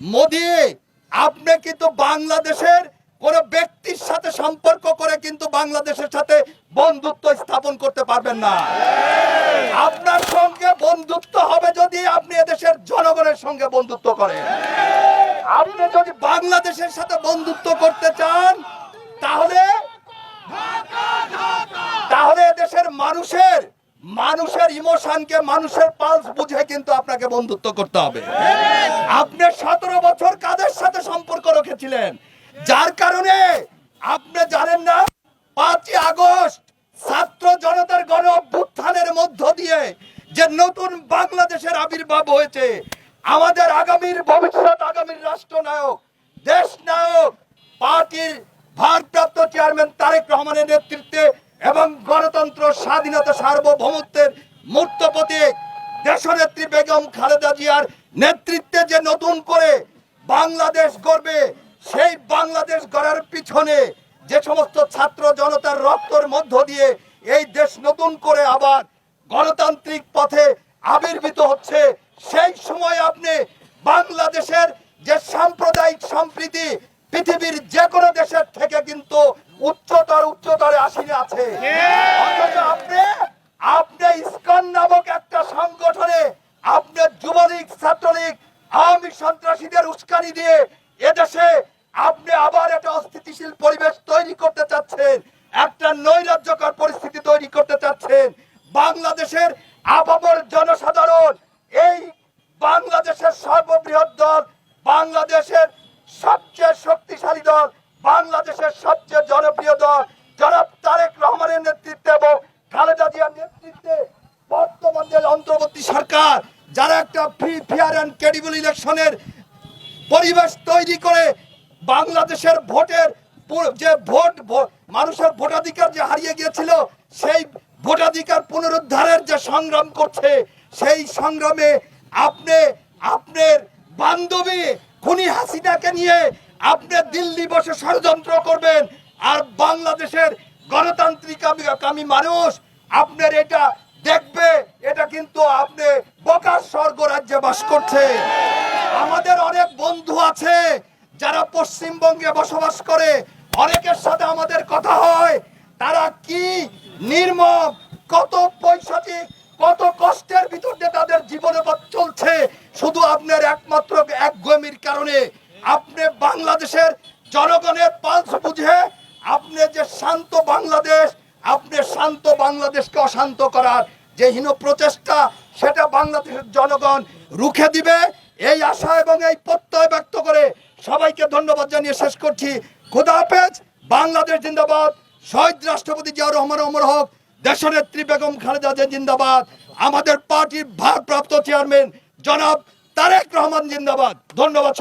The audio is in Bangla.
মোদি, আপনি কিন্তু বাংলাদেশের কোন ব্যক্তির সাথে সম্পর্ক করে কিন্তু বাংলাদেশের সাথে বন্ধুত্ব স্থাপন করতে পারবেন না। আপনার সঙ্গে বন্ধুত্ব হবে যদি আপনি এদেশের জনগণের সঙ্গে বন্ধুত্ব করেন। আপনি যদি বাংলাদেশের সাথে বন্ধুত্ব করতে চান, তাহলে তাহলে এদেশের মানুষের মানুষের ইমোশনকে মানুষের পালস বুঝে কিন্তু আপনাকে বন্ধুত্ব করতে হবে। আপনি সতেরো বছর কাদের সাথে সম্পর্ক রেখেছিলেন? যার কারণে আপনি জানেন না, পাঁচই আগস্ট ছাত্র জনতার গণ অভ্যুত্থানের মধ্য দিয়ে যে নতুন বাংলাদেশের আবির্ভাব হয়েছে, আমাদের আগামীর ভবিষ্যৎ, আগামীর রাষ্ট্রনায়ক দেশ নায়ক পার্টির ভারপ্রাপ্ত চেয়ারম্যান তারেক রহমানের নেতৃত্বে এবং গণতন্ত্র, স্বাধীনতা, সার্বভৌমত্বের মূর্ত প্রতীক দেশনেত্রী বেগম খালেদা জিয়ার নেতৃত্বে যে নতুন করে বাংলাদেশ গড়বে, সেই বাংলাদেশ গড়ার পিছনে যে সমস্ত ছাত্র জনতার রক্তর মধ্য দিয়ে এই দেশ নতুন করে আবার গণতান্ত্রিক পথে আবির্ভূত হচ্ছে, সেই সময় আপনি বাংলাদেশের যে সাম্প্রদায়িক সম্প্রীতি, পৃথিবীর যে অথচ আপনি আপনি ইসকন নামক একটা সংগঠনে আপনি যুবলীগ, ছাত্রলীগ, আওয়ামী সন্ত্রাসীদের উস্কানি দিয়ে এদেশে আপনি আবার একটা অস্থিতিশীল পরিবেশ তৈরি করতে চাচ্ছেন, একটা নৈরাজ্যকর পরিস্থিতি তৈরি করতে চাচ্ছেন। বাংলাদেশের আপামর জনসাধারণ, এই বাংলাদেশের সর্ববৃহৎ দল, বাংলাদেশের সবচেয়ে শক্তিশালী দল, বাংলাদেশের সবচেয়ে জনপ্রিয় দল, জনাব তারেক রহমানের নেতৃত্বে এবং খালেদা জিয়ার নেতৃত্বে বর্তমান যে অন্তর্বর্তী সরকার, যারা একটা ফ্রি ফেয়ার অ্যান্ড ক্রেডিবল ইলেকশনের পরিবেশ তৈরি করে বাংলাদেশের ভোটের যে ভোট মানুষের ভোটাধিকার যে হারিয়ে গিয়েছিল, সেই ভোটাধিকার পুনরুদ্ধারের যে সংগ্রাম করছে, সেই সংগ্রামে আপনি, আপনার বান্ধবী খুনি হাসিনাকে নিয়ে আপনি দিল্লি বসে ষড়যন্ত্র করবেন, আর বাংলাদেশের গণতান্ত্রিক আমি- মানুষ, আপনার এটা দেখবে, এটা কিন্তু আপনি বকার স্বর্গ রাজ্যে বাস করছে। আমাদের অনেক বন্ধু আছে যারা পশ্চিমবঙ্গে বসবাস করে, অনেকের সাথে আমাদের কথা হয়। তারা কি নির্মম, কত পৈশাচিক কত কষ্টের ভিতর দিয়ে তাদের জীবনপথ চলছে, শুধু আপনার একমাত্র এক গমির কারণে। আপনি বাংলাদেশের জনগণের পালস বুঝে আপনি যে শান্ত বাংলাদেশ, আপনি শান্ত বাংলাদেশকে অশান্ত করার যে হীন প্রচেষ্টা, সেটা বাংলাদেশের জনগণ রুখে দিবে। এই আশা এবং এই প্রত্যয় ব্যক্ত করে সবাইকে ধন্যবাদ জানিয়ে শেষ করছি। খুদা হাফেজ, বাংলাদেশ জিন্দাবাদ। শহীদ রাষ্ট্রপতি জিয়াউর রহমান অমর হক, দেশনেত্রী বেগম খালেদা জিয়া জিন্দাবাদ। আমাদের পার্টির ভারপ্রাপ্ত চেয়ারম্যান জনাব তারেক রহমান জিন্দাবাদ। ধন্যবাদ